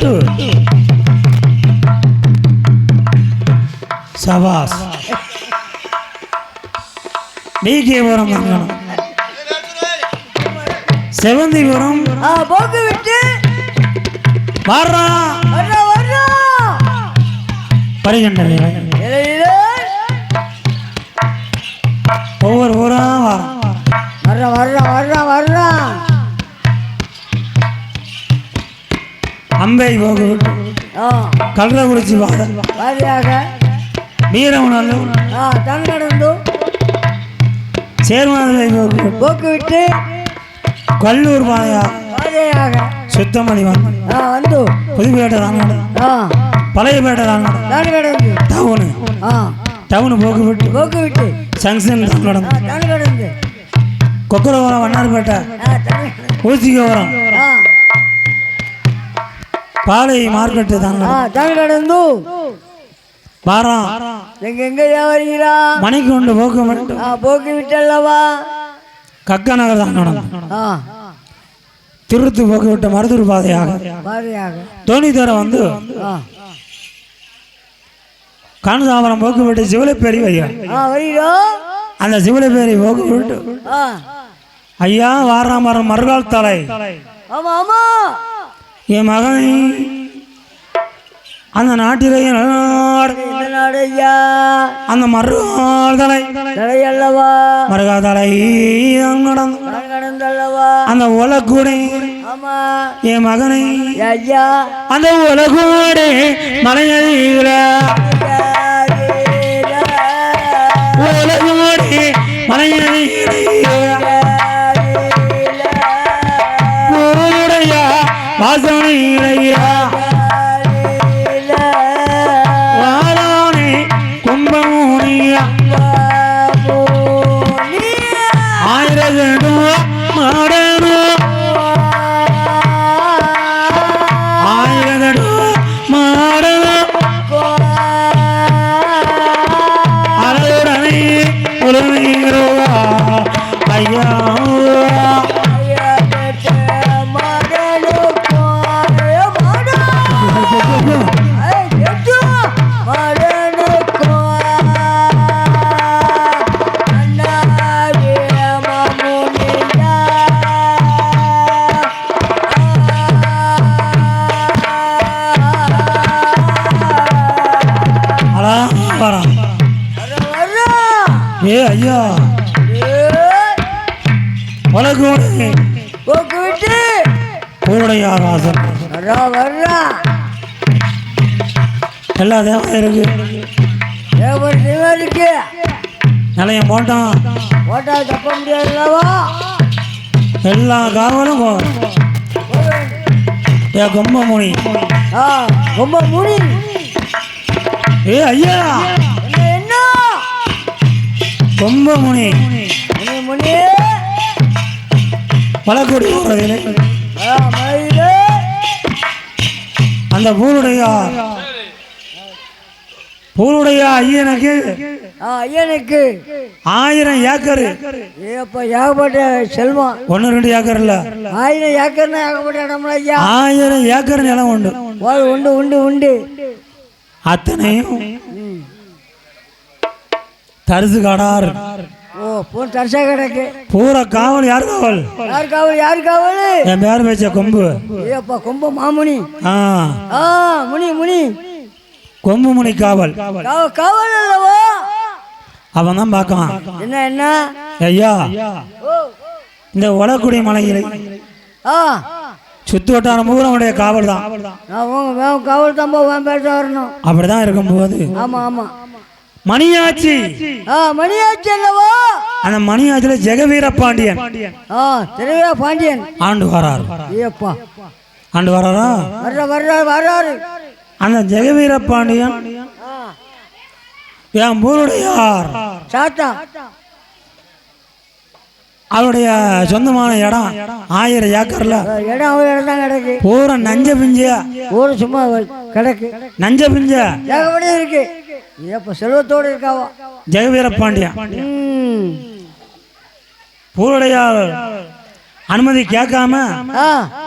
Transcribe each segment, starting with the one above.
விட்டு சபாஸ் டிகேபுரம் தங்கணும் செவந்திபுரம் போக்கு விட்டு. வர்றா. வர்றா வாரியாக. வீரமநல்லூர் ஆ தன் நடந்து சேர்மாதை போக விட்டு போக்கு விட்டு கல்லூர் பாதையா சுத்தமணி வந்து ஆ வந்து. புதுப்பேட்டை தாங்க ஆ. பழையப்பேட்டை தாங்க டவுனு. ஆ. டவுனு போக்கு விட்டு போக்கு விட்டு ஜங்ஷன் ஆ நடந்து. தான் கடந்து கொக்கரவரம் வண்ணார்பேட்டை. ஆ. தன் ஆ தான் கடந்து வாரம் எங்க வருகிறா மணிக்கு கொண்டு போக்கு மட்டும் போக்கு விட்டல்லவா? கக்க நகர் தான் நடந்து ஆ. திருத்து போக்கு விட்ட மருதூர் பாதையாக. வாரியாக தோணித்தர வந்து கனதாபுரம் போக்கு விட்டு சிவலைப்பேரி வையா ஆ வருகிறோ அந்த சிவலைப்பேரி போக்கு விட்டு. ஐயா வாராமரம் மறுகால் தலை. ஆமா ஆமா. என் மகன் அந்த நாட்டிலேயே நாடு இந்த நாடு ஐயா. அந்த மறுகால் தலை தடை அல்லவா மறுகால் தலை நடந்து நான் கடந்தல்லவா அந்த உலக்கூடை ஆமா. என் மகனை ஐயா. அந்த உலகோடு மலையறிகிற உலகோடு மலையறிகிற ஐயா உலகோடு போக்கு விட்டு ஊருடைய வாசன் வர்றா வர்றா எல்லா தேவம் இருக்கு. தேவர் நிலையம் போட்டான் ஓட்டா தப்ப முடியாதுல்லவா எல்லா காவலும் ஏ கும்பமுனி. ஆ ரொம்ப முடி ஏ ஐயா. என்ன? கும்பமுனி. முனி முனி. ஆ மயிலே அந்த பூருடைய பூருடைய ஐயனுக்கு ஐயனுக்கு. ஆயிரம் ஏக்கர். ஏப்பா ஏகப்பட்ட செல்வம். ஒன்று ரெண்டு ஏக்கர் இல்ல. ஆயிரம் ஏக்கர்னா ஏகப்பட்ட இடம்ல ஐயா. ஆயிரம் ஏக்கர் நிலம் உண்டு. உண்டு உண்டு உண்டு. அத்தனையும் தரிசு காடார் ஓ பூ தர்சா கிடக்கு பூரா காவல் யார் காவல்? யார் காவல் யார் காவல்? என் பேர் பேச்ச கொம்பு. ஏப்பா கொம்ப மாமுனி. ஆ. ஆ முனி முனி. கொம்பு முனி காவல். காவ- காவல் அல்லவா? அவன் தான் பார்க்கான் என்ன என்ன? ஐயா இந்த உலக்குடி மலையில் ஆ. சுத்து வட்டாரம் பூரா உடைய காவல் தான் காவல் தான் பேர் தான் வரணும். அப்படிதான் இருக்கும்போது ஆமா ஆமா. மணியாச்சி. ஆ மணியாச்சு அல்லவா? அந்த மணியாச்சில ஜெகவீர பாண்டியன். ஆ திருவிழா பாண்டியன். ஆண்டு வரார். ஏப்பா ஆண்டு வராரா? வர்ற வர்றாரு வர்றாரு அந்த ஜெகவீர பாண்டியன். ஆ. என் ஊருடையார். சாத்தா. அவருடைய சொந்தமான இடம் ஆயிரம் ஏக்கர்ல. இடம் ஒரு இடம் தான் கிடக்கு. பூரா நஞ்ச பிஞ்ச ஊரு சும்மா கிடக்கு. நஞ்ச பிஞ்ச? ஏகப்படி இருக்கு. ஏப்பா செல்வத்தோடு இருக்காவா? ஜெகவீர பாண்டியன். ம். பூருடையார் அனுமதி கேட்காம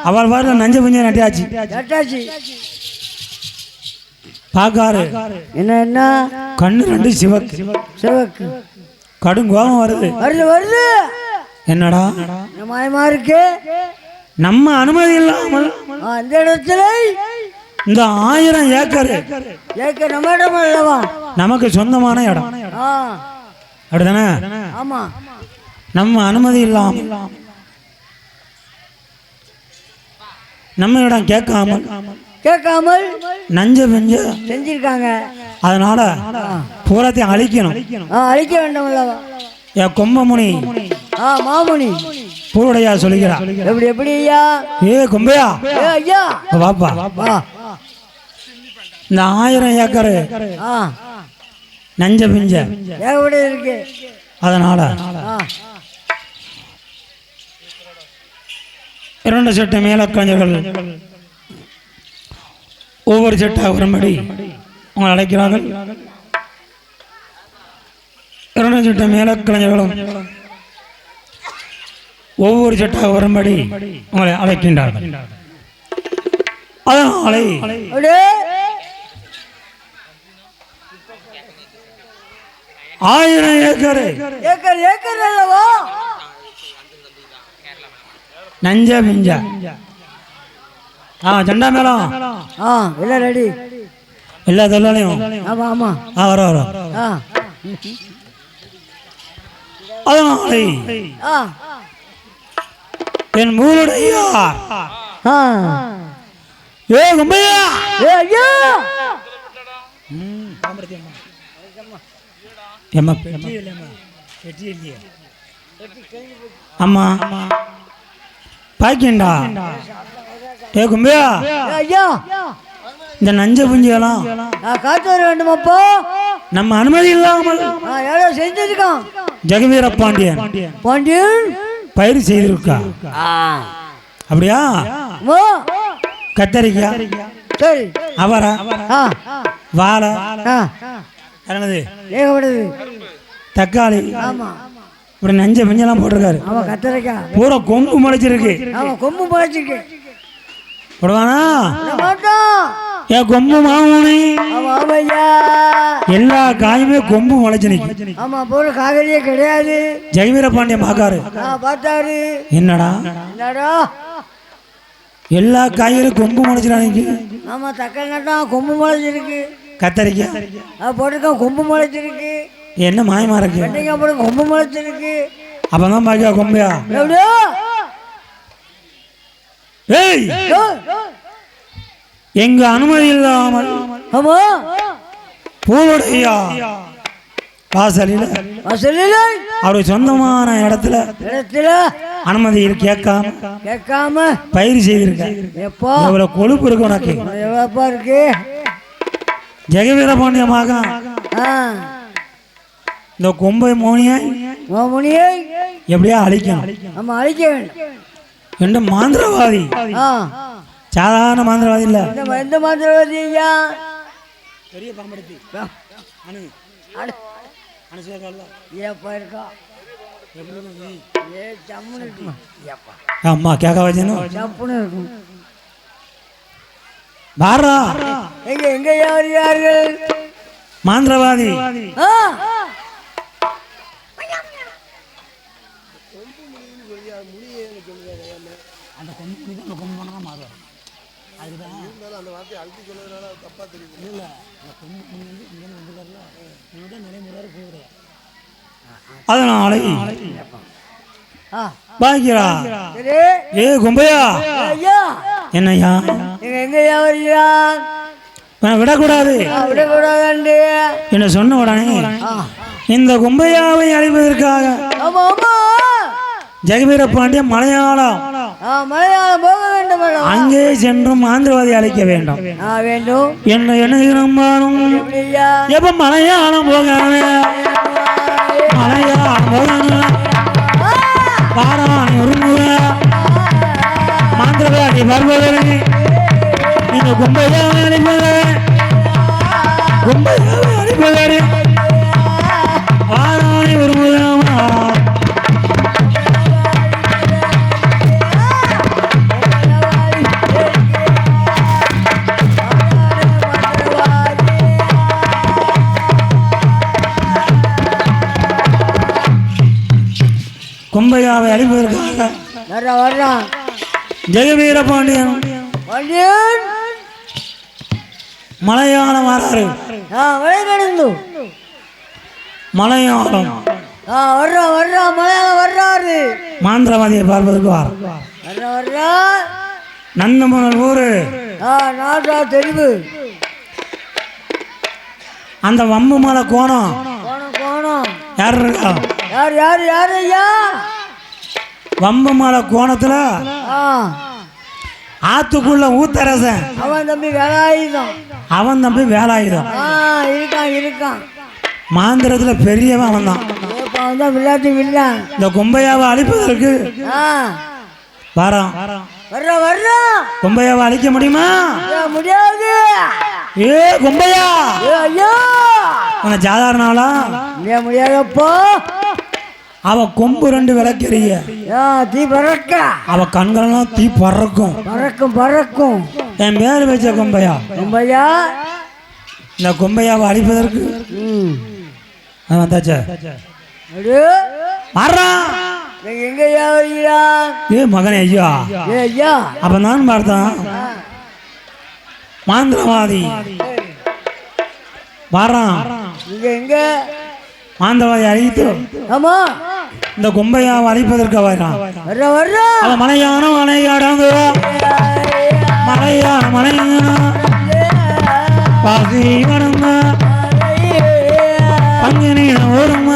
அவள் வாரில் நஞ்ச புஞ்ச நட்டியாச்சு. கட்டாச்சு பார்க்காரு என்ன என்ன? கண்ணு ரெண்டு சிவக்கு. சிவக்கு. கடும் கோபம் வருது. வருது வருது. என்னடா? என்ன மாயமா இருக்கு. நம்ம அனுமதி இல்லாமல் அந்த இடத்துல? இந்த ஆயிரம் ஏக்கர். ஏக்க நம்ம இடம் அல்லவா? நமக்கு சொந்தமான இடம். அப்படிதானே? ஆமா. நம்ம அனுமதி இல்லாமல் நம்ம இடம் கேட்காம கேட்காமல் நஞ்ச பெஞ்ச செஞ்சிருக்காங்க. அதனால பூரத்தையும் அழிக்கணும். ஆ அழிக்க வேண்டாம் அல்லவா? என் கொம்பமுனி. மாமுனி. பூருடையா சொல்லுகிறா. எப்படி எப்படி ஐயா? ஏ கொம்பையா? ஏ ஐயா. வாப்பா ஆ இந்த ஆயிரம் ஏக்கர் நஞ்ச பிஞ்ச. ஏகப்பட இருக்கு? அதனால இரண்டு சட்ட மேலக்கஞ்சர்கள். ஒவ்வொரு சட்டா வரும்படி உங்களை அழைக்கிறார்கள் இரண்டு சட்ட மேலக்கலைஞர்களும் ஒவ்வொரு சட்டா வரும்படி உங்களை அழைக்கின்றார்கள். அதனாலே ஆயிரம் ஏக்கர். ஏக்கர் ஏக்கர் அல்லவா? நஞ்ச பிஞ்ச ஆ சண்டா மேளம். ஆ எல்லாம் ரெடி. எல்லா தொழிலாளையும். ஆமா ஆமா. ஆ வர வர. அதனாலே ஆ. என் மூலுடைய? ஏ கும்பையா? ஏ ஐயா. ஏம்மா பெட்டி இல்லைம்மா. பெட்டி இல்லையே. அம்மா. பாக்கியண்டா? ஏ கும்பையா? ஐயா. இந்த நஞ்ச புஞ்சியெல்லாம் நான் காத்து வர வேண்டுமாப்பா. நம்ம அனுமதி இல்லாமல் செஞ்சிருக்கான். ஜெகவீர பாண்டியன். பாண்டியன்? பயிர் செய்திருக்கா? அப்படியா? கத்தரிக்காய் சரி. அவரை? வாழை? என்னது? ஏகப்படுது தக்காளி. ஆமா. இப்படி நஞ்ச பிஞ்செல்லாம் போட்டிருக்காரு. கத்தரிக்காய் பூரா கொம்பு முளைச்சிருக்கு. ஆமா கொம்பு முளைச்சிருக்கு. போடுவானா? ஏன் கொம்பு மாமனி. எல்லா காயுமே கொம்பு முளைச்சு ஆமா போற காதலியே கிடையாது. ஜெகவீர பாண்டியன் பார்க்காரு ஆ பார்த்தாரு. என்னடா? என்னடா? எல்லா காய்கறியும் கொம்பு முளைச்சிடா நிற்கு ஆமா தக்காளி நட்டான் கொம்பு முளைச்சிருக்கு. கத்தரிக்காய் அது போட்டிருக்கான் கொம்பு முளைச்சிருக்கு. என்ன மாயமா இருக்கு? வெண்டைக்காய் போட்டு கொம்பு முளைச்சிருக்கு. அப்பதான் பாக்கியா கொம்பையா? ஏய்! எங்க அனுமதி இல்லாமல் ஆமா. பூவுடையா வாசலில். வசலில. அவருக்கு சொந்தமான இடத்துல இடத்துல அனுமதி கேட்காம கேட்காம பயிர் செய்திருக்க. எப்போ? எவ்வளவு கொழுப்பு இருக்கு உனக்கு? எவ்வளோப்பா இருக்கு? ஜெகவீர பாண்டிய மகன் ஆ. இந்த கொம்பை மோனியை மாமுனியை எப்படியா அழிக்கணும்? நம்ம அழிக்க வேண்டும். என்ற மாந்திரவாதி. சாதாரண மாந்திரவாதி இல்ல. எந்த மந்திரவாதி ஐயா? பெரிய பாம்படுத்தி ஏப்பா இருக்கா? அம்மா கேட்க வச்சனும் ஜப்புன்னு இருக்கும். பாரா எங்க எங்க யார் யார்கள்? மாந்திரவாதி. ஆ அதனால ஆ. பாக்கிறா சரி ஏ கும்பையா? ஏ, ஐயா. என்னய்யா எங்க எங்க யாவரியா நான் விடக்கூடாது. விடக்கூடாது என்ன சொன்ன உடனே இந்த கும்பையாவை அழிப்பதற்காக ஜெகவீர பாண்டியன் மலையாளம் அங்கே சென்று மாந்திரவாதி அழிக்க வேண்டும். வேண்டும். என்ன ஐயா எப்ப மலையாளம் போகாம? மலையாளம் போகாம? பாராணி ஒரு முறை. மாந்திரவாதி வருபவரை இந்த கும்பையாவை அழிப்பவர். கும்பையாவை அழிப்பவர். கொம்பையாவை அழிப்பதற்காக. வர்றான் வர்றான் ஜெயவீர பாண்டியன் பாண்டியன். மலையாளம் வராரு மலையாளம். வர்றா வர்றா மலையாளம் வர்றாரு மாந்திரவாதியை பார்ப்பதற்கு வார் வர்றா வர்றா. நந்தமணல் ஊரு. நாட்டா தெரிவு. அந்த வம்பு மலை கோணம். யார் இருக்கா யார் யார் யார் ஐயா? வம்பு மலை கோணத்துல ஆத்துக்குள்ள ஊத்தரசன். அவன் தம்பி வேலாயுதம். அவன் தம்பி வேலாயுதம். இருக்கான் இருக்கான். மாந்திரத்துல பெரியவன் அவன் தான் அவன் தான் விளையாட்டு வில்லான். இந்த கொம்பையாவை அழிப்பதற்கு ஆ. வரான். வர்றா வர்றா. கொம்பையாவை அழிக்க முடியுமா? முடியாது. கொம்பையா? ஐயா! உன சாதாரண ஆளா ஏன் முடியாதப்போ அவ கொம்பு ரெண்டு விளக்கெறிய. தீ பறக்க. அவ கண்களெல்லாம் தீ பறக்கும். பறக்கும் பறக்கும். என் பேர் வச்ச கொம்பையா? ரொம்பையா இந்த கொம்பையாவை அழிப்பதற்கு. வந்தாச்சே வர்றான் ஏ மகனே ஐயா. ஏ ஐயா. அப்ப நான் பார்த்தான். மாந்திரவாதி. வர்றான் நீங்க எங்க மாந்திரவாதி அழித்து ஆமா. இந்த கொம்பையாவை அழிப்பதற்கு வர்றான் வர்றா வர்றா. அவ மலையான மலையாடாங்க மலையா மலையா பாசி வடங்க பங்கினி ஓடுங்க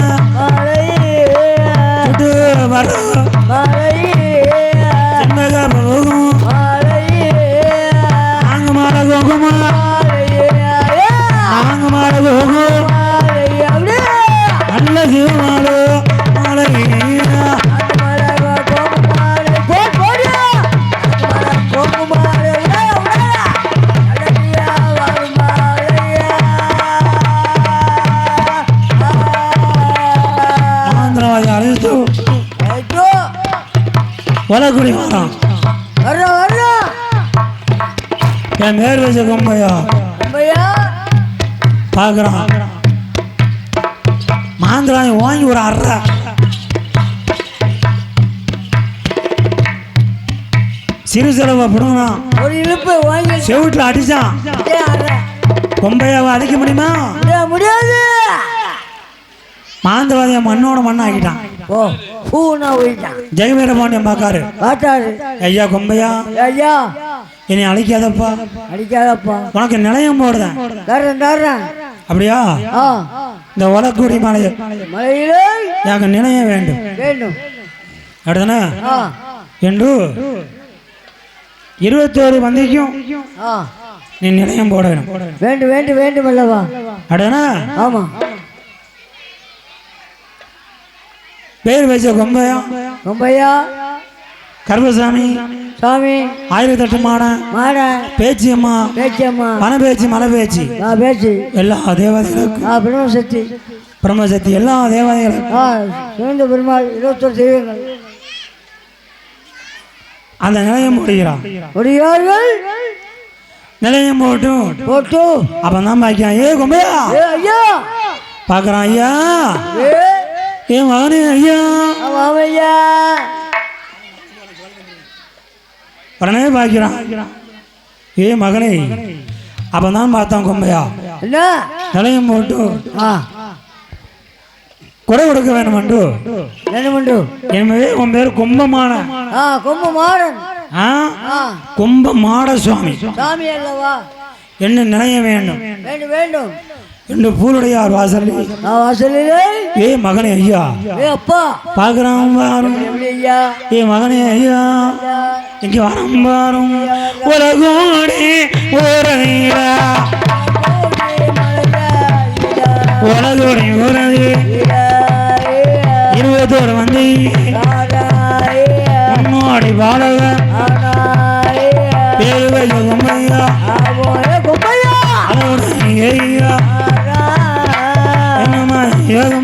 வளக்குடி வரான் என் மேல் வச்ச கொம்பையா. பார்க்குறான் மாந்திராணி வாங்கி ஒரு அரை சிறு செலவை பிடுங்கினான் ஒரு இழுப்பு வாங்கி செவிட்டில் அடிச்சான். கொம்பையாவை அடிக்க முடியுமா? முடியாது மாந்திரவாதியை மண்ணோட மண்ணாக்கிட்டான். ஓ. பூனா போயிட்டான் ஜெயவீர பாண்டியன் பார்க்காரு காட்டாரு ஐயா கொம்பையா? ஐயா. என்னை அழிக்காதப்பா. அடிக்காதப்பா உனக்கு நிலையம் போடுதேன் தர்றேன் தர்றேன். அப்படியா? இந்த மலையை. மலையிலே எனக்கு நிலையம் வேண்டும். வேண்டும். அடுத்தன என்று இருபத்தோரு பந்திக்கும் ஆ. நீ நிலையம் போட வேணும் வேண்டும் வேண்டும் வேண்டும் அல்லவா? அடுத்தன ஆமா. பேர் வச்ச கொம்பையா? ரொம்பையா கருப்பசாமி சாமி. ஆயிரத்தெட்டு மாடன் மாட. பேச்சியம்மா. பேச்சியம்மா. பண பேச்சு மலை பேச்சு. பேச்சு எல்லா தேவதைகளுக்கும். பிரம்மசக்தி. பிரம்மசக்தி எல்லா தேவதைகளுக்கும். சிவந்த பெருமாள் இருபத்தொரு தெய்வங்கள். அந்த நிலையம் போடுகிறான் முடியார்கள் நிலையம் போட்டும் போட்டு. அப்பதான் தான் பாய்க்கான் ஏ கொம்பையா? ஐயா. பார்க்கறான் ஐயா. ஏ ஏ மகனே ஐயா ஐயா உடனே பாய்க்கிறான் ஏ மகனே அப்பதான் பார்த்தான் கொம்பையா? நிலையம் போட்டு. குறை கொடுக்க வேணுமன்று என்ன பண்ணு எனவே உன் பேர் கும்பமான. ஆ கொம்பு மாறன் ஆ? ஆ. கும்ப மாட சுவாமி சாமி அல்லவா? என்ன நிலையம் வேண்டும்? வேண்டும் வேண்டும். என்று பூலுடையார் வாசலில் வாசலிலே? ஏ மகனே ஐயா. ஏ அப்பா. பார்க்கறான் பாரும். ஏ மகனே ஐயா. இங்க வரம் பாரும். உலகோடே ஓரையா உலகோடே ஓரது இருபத்தோரு வந்து. முன்னோடி பாடக பேரு என்னம்மா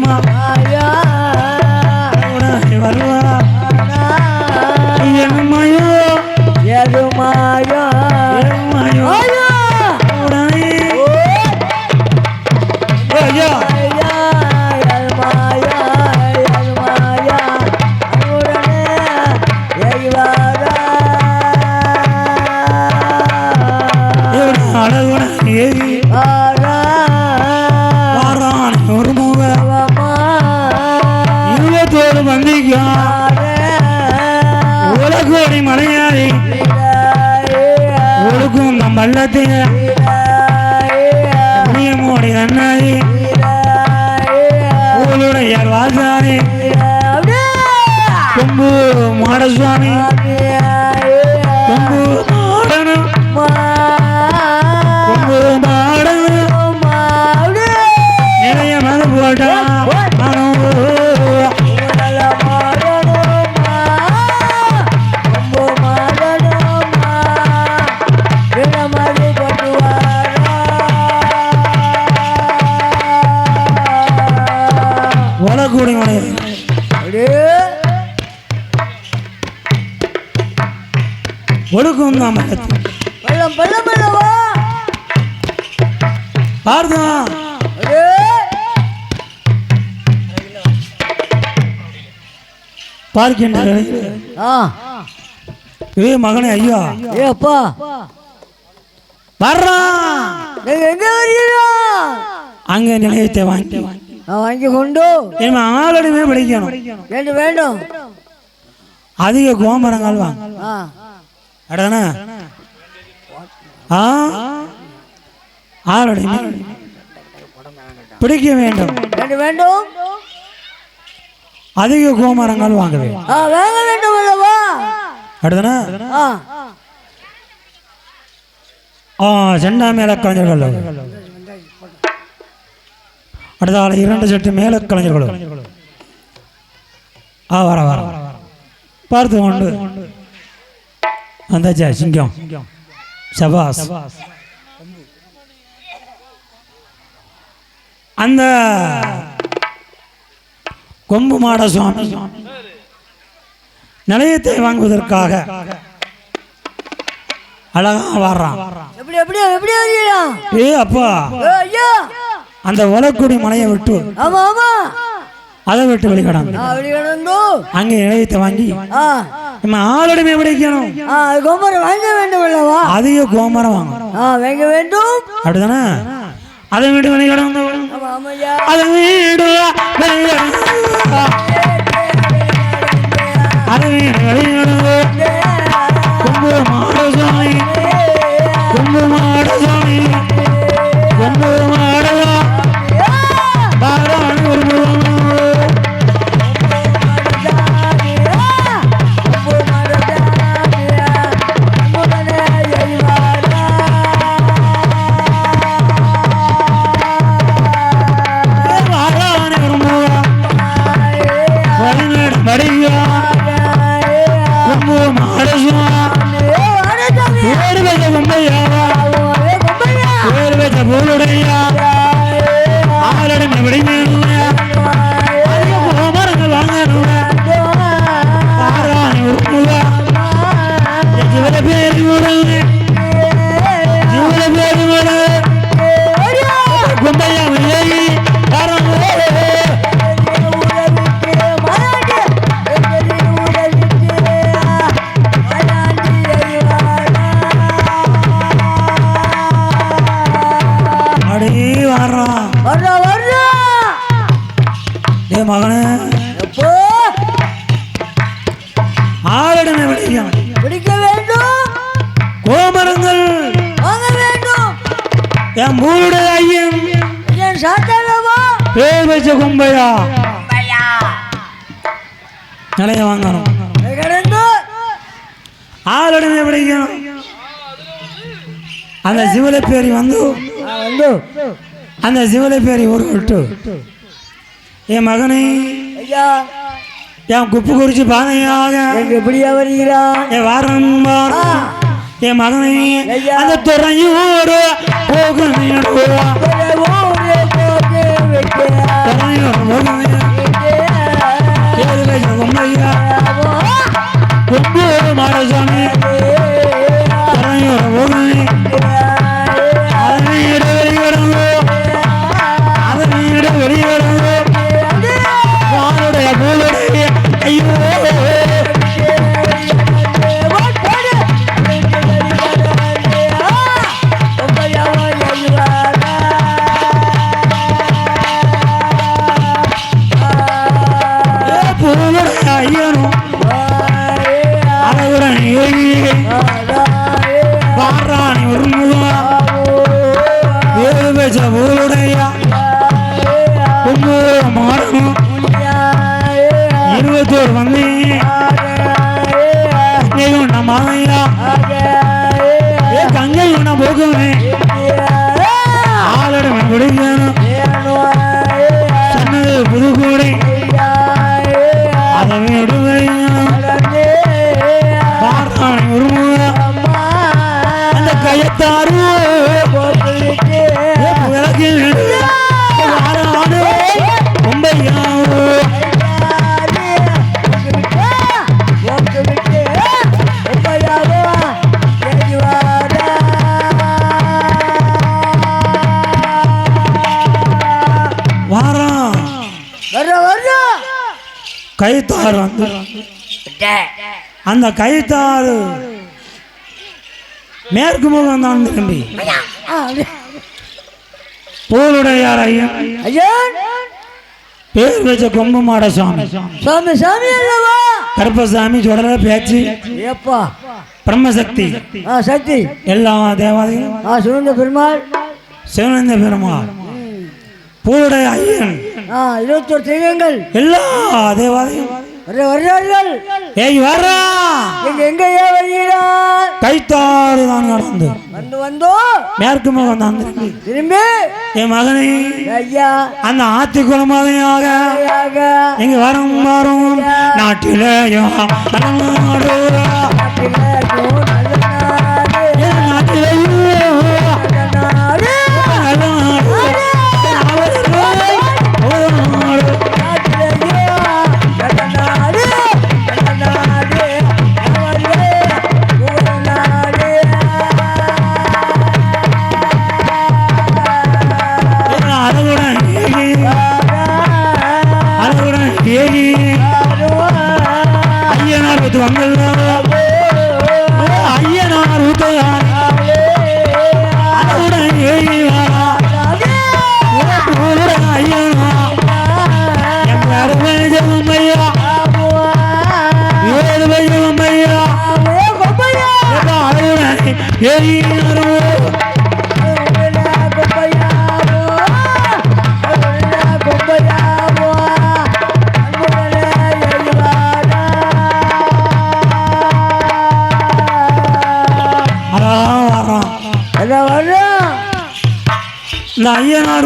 மாடசுவாமி கொம்பு மாடனும் பார்த்தான் பார்க்கின்ற ஏ மகனே ஐயா. ஏ அப்பா. வர்றான் எங்க வரீங்களா அங்க நிலையத்தை வாங்கி. வாங்கி கொண்டு இனிமே ஆளுடையுமே பிடிக்கணும். வேண்டும் வேண்டும் அதிக கோமரங்கள் வாங்க. அடதானே ஆ? ஆளுடையுமே பிடிக்க வேண்டும். வேண்டும். அதிக கோமரங்கள் வாங்க வேண்டும் ஆ வாங்க வேண்டும் அல்லவா? அடுத்தனா? ஆ. செண்டா மேல கலைஞர்கள். அடுத்தால இரண்டு செட்டு மேல கலைஞர்கள். ஆ வர வர. பார்த்து கொண்டு. வந்தாச்சா சிங்கம். சபாஸ். அந்த கொம்பு மாட சுவாமி நிலையத்தை வாங்குவதற்காக அழகா வர்றான் ஏ அப்பா. அந்த ஒலக்குடி மலையை விட்டு அதை விட்டு வெளிக்கடாங்க ஆ வெளி கிடந்து அங்கே நிலையத்தை வாங்கி நம்ம ஆளுடைமை பிடிக்கணும் ஆ கோமரம் வாங்க வேண்டும் அதிக கோமரம் வாங்க வேண்டும். அப்படிதானே? அதை வீடு வெளிக்கடந்து ஆமா ஆமாய்யா அதை வீடு அதை வீடு வெளிக்கடந்து கொம்பு மாடசாமி. கொம்பு மாடசாமி. கொம்பு கும்பையா நிலைய வாங்கணும். ஆளுடைமை விளையும் அந்த சிவலைப்பேரி வந்து வந்து. அந்த சிவலைப்பேரி ஒரு விட்டு. என் மகனை ஐயா. என் குப்பு குறிச்சு பாதையாக எங்க எப்படியா வருகிறா என் வாரம்பா என் மகனை அந்த துறையோடு வைக்கிறா கொம்பு மாடசாமி All right. கைத்தாறு வந்து அந்த கைத்தாறு மேற்கு முகம் தான் திரும்பி. பூலுடையார் ஐயன்! பேர் வச்ச கொம்பு மாட சுவாமி. சாமி சாமி கருப்பசாமி சுடல பேச்சு. ஏப்பா? பிரம்மசக்தி. ஆ சக்தி. எல்லா தேவாதையும் ஆ சுரந்த பெருமாள். சிவனந்த பெருமாள். பூலுடைய ஐயன். ஆ இருபத்தோரு தெய்வங்கள். எல்லா தேவாதையும் வர்ற வருகிறார்கள் ஏய் வரா எங்க எங்க ஏன் வருகிறார் கைத்தாறு தான் நடந்து. வந்து வந்தோ? மேற்கு முகம் தான் திரும்பி. திரும்பி? என் மகனை ஐயா. அந்த ஆத்தி குளமாதையாக ஐயாக இங்க வரும் வரும் நாட்டிலேயும் நடமாடு.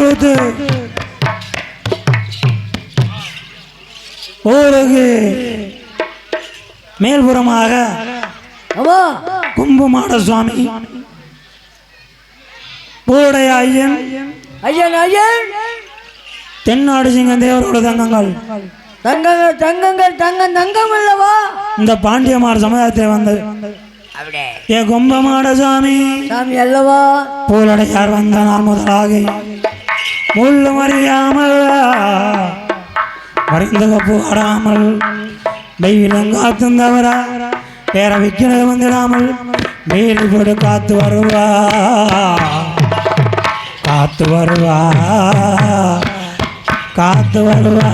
ஊத்து ஊருக்கு மேல்புறமாக கும்பமாட சுவாமி. பூடைய ஐயன். ஐயன் ஐயன். தென்னாடு சிங்கம் தேவரோட தங்கங்கள். தங்கங்கள் தங்கங்கள் தங்கம் தங்கம் அல்லவா? இந்த பாண்டியமார் சமுதாயத்தில் வந்தது ஏ கும்பமாட சுவாமி. சாமி அல்லவா? பூலடையார் வந்த நாள் முதலாக. முள்ளும் அறியாமல் மறைந்து புகாராமல் வெயிலும் காத்தும் தவறா. வேற விக்கினது வந்துடாமல் வெயில் போடு காத்து வருவா. காத்து வருவா. காத்து வருவா.